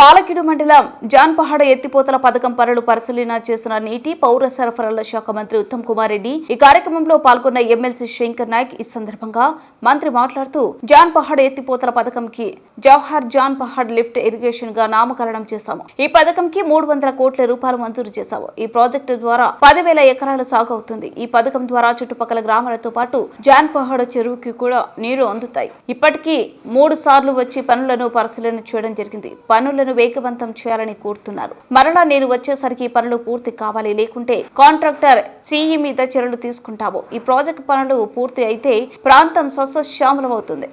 పాలకిడు మండలం జాన్పహాడ ఎత్తిపోతల పథకం పనులు పరిశీలన చేసిన నీటి పౌర సరఫరాల శాఖ మంత్రి ఉత్తమ్ కుమార్ రెడ్డి ఈ కార్యక్రమంలో పాల్గొన్న ఎమ్మెల్సీ శంకర్ నాయక్ ఈ సందర్భంగా మంత్రి మాట్లాడుతూ జాన్పహాడ ఎత్తిపోతల పథకంకి జవహర్ జాన్ పహాడ్ లిఫ్ట్ ఇరిగేషన్గా నామకరణం చేశాము. ఈ పథకంకి మూడు వందల కోట్ల రూపాయలు మంజూరు చేశాము. ఈ ప్రాజెక్టు ద్వారా పదివేల ఎకరాలు సాగు అవుతుంది. ఈ పథకం ద్వారా చుట్టుపక్కల గ్రామాలతో పాటు జాన్ జాన్పహాడ చెరువుకి కూడా నీరు అందుతాయి. ఇప్పటికీ మూడు సార్లు వచ్చి పనులను పరిశీలన చేయడం జరిగింది. పనులను వేగవంతం చేయాలని కోరుతున్నారు. మరలా నేను వచ్చేసరికి పనులు పూర్తి కావాలి. లేకుంటే కాంట్రాక్టర్ సిఈ మీద చర్యలు తీసుకుంటాము ఈ ప్రాజెక్టు పనులు పూర్తి అయితే ప్రాంతం సస్యశ్యామలమవుతుంది.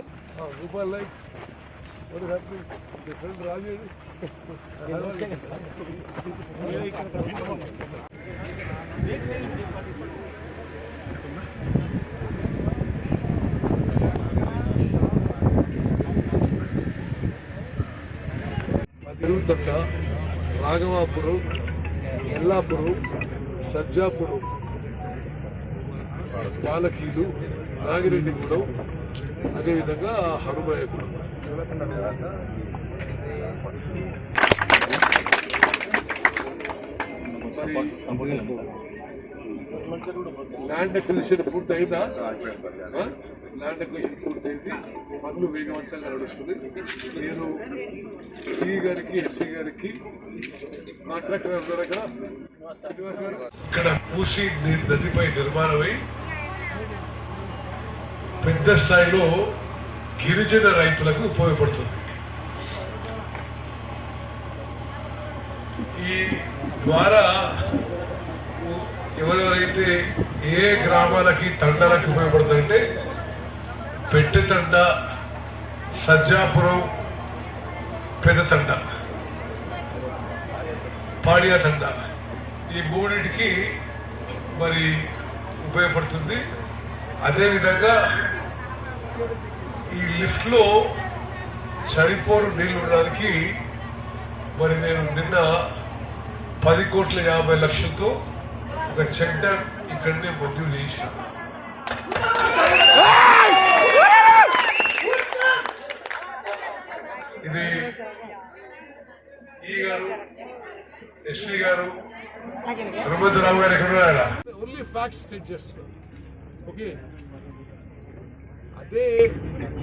రూపాయలు Like what is happening? The friend Raju. తిరుగుతట్ట Raghavapuram Ellapuram Sajjapuram పాలకీలు Nagireddigudem అదేవిధంగా హనుమయ్యగూడెం ల్యాండ్ అక్విజిషన్ పూర్తయిందా? ల్యాండ్ అక్విజిషన్ పూర్తయింది. పనులు వేగవంతంగా నడుస్తుంది. నేను సి గారికి ఎస్సీ గారికి కాంట్రాక్టర్ అక్కడ ఇక్కడ పూసి నదిపై నిర్మాణమై పెద్ద స్థాయిలో గిరిజన రైతులకు ఉపయోగపడుతుంది. ఈ ద్వారా ఎవరెవరైతే ఏ గ్రామాలకి తండాలకు ఉపయోగపడుతుందంటే పెట్టెతండ సజ్జాపురం పెదతండ పాడియా తండ. ఈ మూడింటికి మరి ఉపయోగపడుతుంది. అదేవిధంగా ఈ లిఫ్ట్లో చనిపోరు నీళ్ళు ఉండడానికి మరి నేను నిన్న పది కోట్ల యాభై లక్షలతో ఒక చెక్ ఇక్కడనే మంజూరు చేసిన. ఇది ఈ గారు ఎస్సీ గారు తిరుమతిరావు గారు ఎక్కడ ఉన్నారా? ఓన్లీ ఫ్యాక్ట్స్ స్టేట్ చేస్తున్నాం ఓకే అదే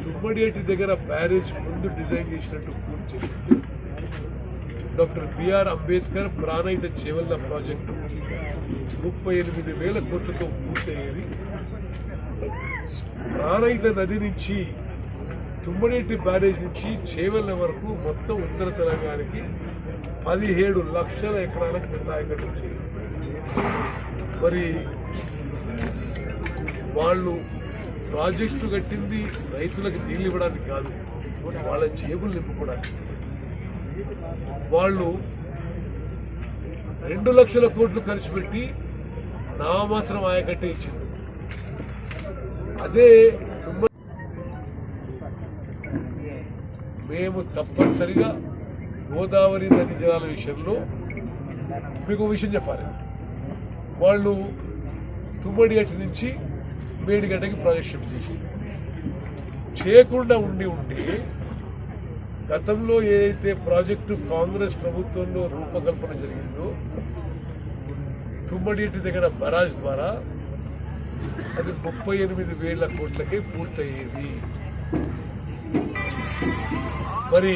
తుమ్మడియేటి దగ్గర బ్యారేజ్ ముందు డిజైన్ చేసినట్టు పూర్తి చేసింది. Doctor B R Ambedkar Pranahita Chevella project. ముప్పై ఎనిమిది వేల కోట్లతో పూర్తయ్యేది. ప్రాణహిత నది నుంచి తుమ్మనేటి బ్యారేజ్ నుంచి చేవల్ల వరకు మొత్తం ఉత్తర తెలంగాణకి పదిహేడు లక్షల ఎకరాలకు పెద్ద మరి వాళ్ళు ప్రాజెక్టు కట్టింది రైతులకు నీళ్ళు ఇవ్వడానికి కాదు వాళ్ళ జేబులు నింపుకోవడానికి. వాళ్ళు రెండు లక్షల కోట్లు ఖర్చు పెట్టి నామాత్రం ఆయకట్టే ఇచ్చింది అదే తుమ్మ మేము తప్పనిసరిగా గోదావరి నది జలాల విషయంలో మీకు విషయం చెప్పాలి. వాళ్ళు తుమ్మడిగట్టు నుంచి మేడిగడ్డకి ప్రాజెక్ట్ షిఫ్ట్ చేసి చేయకుండా ఉండి ఉంటే గతంలో ఏదైతే ప్రాజెక్టు కాంగ్రెస్ ప్రభుత్వంలో రూపకల్పన జరిగిందో తుమ్మడిటి దగ్గర బరాజ్ ద్వారా అది ముప్పై ఎనిమిది వేల కోట్లకే పూర్తయ్యేది. మరి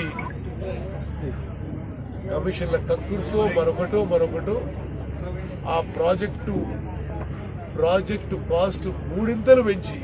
కమిషన్ల కక్కుర్తో మరొకటో మరొకటో ఆ ప్రాజెక్టు ప్రాజెక్టు కాస్ట్ మూడింతలు పెంచి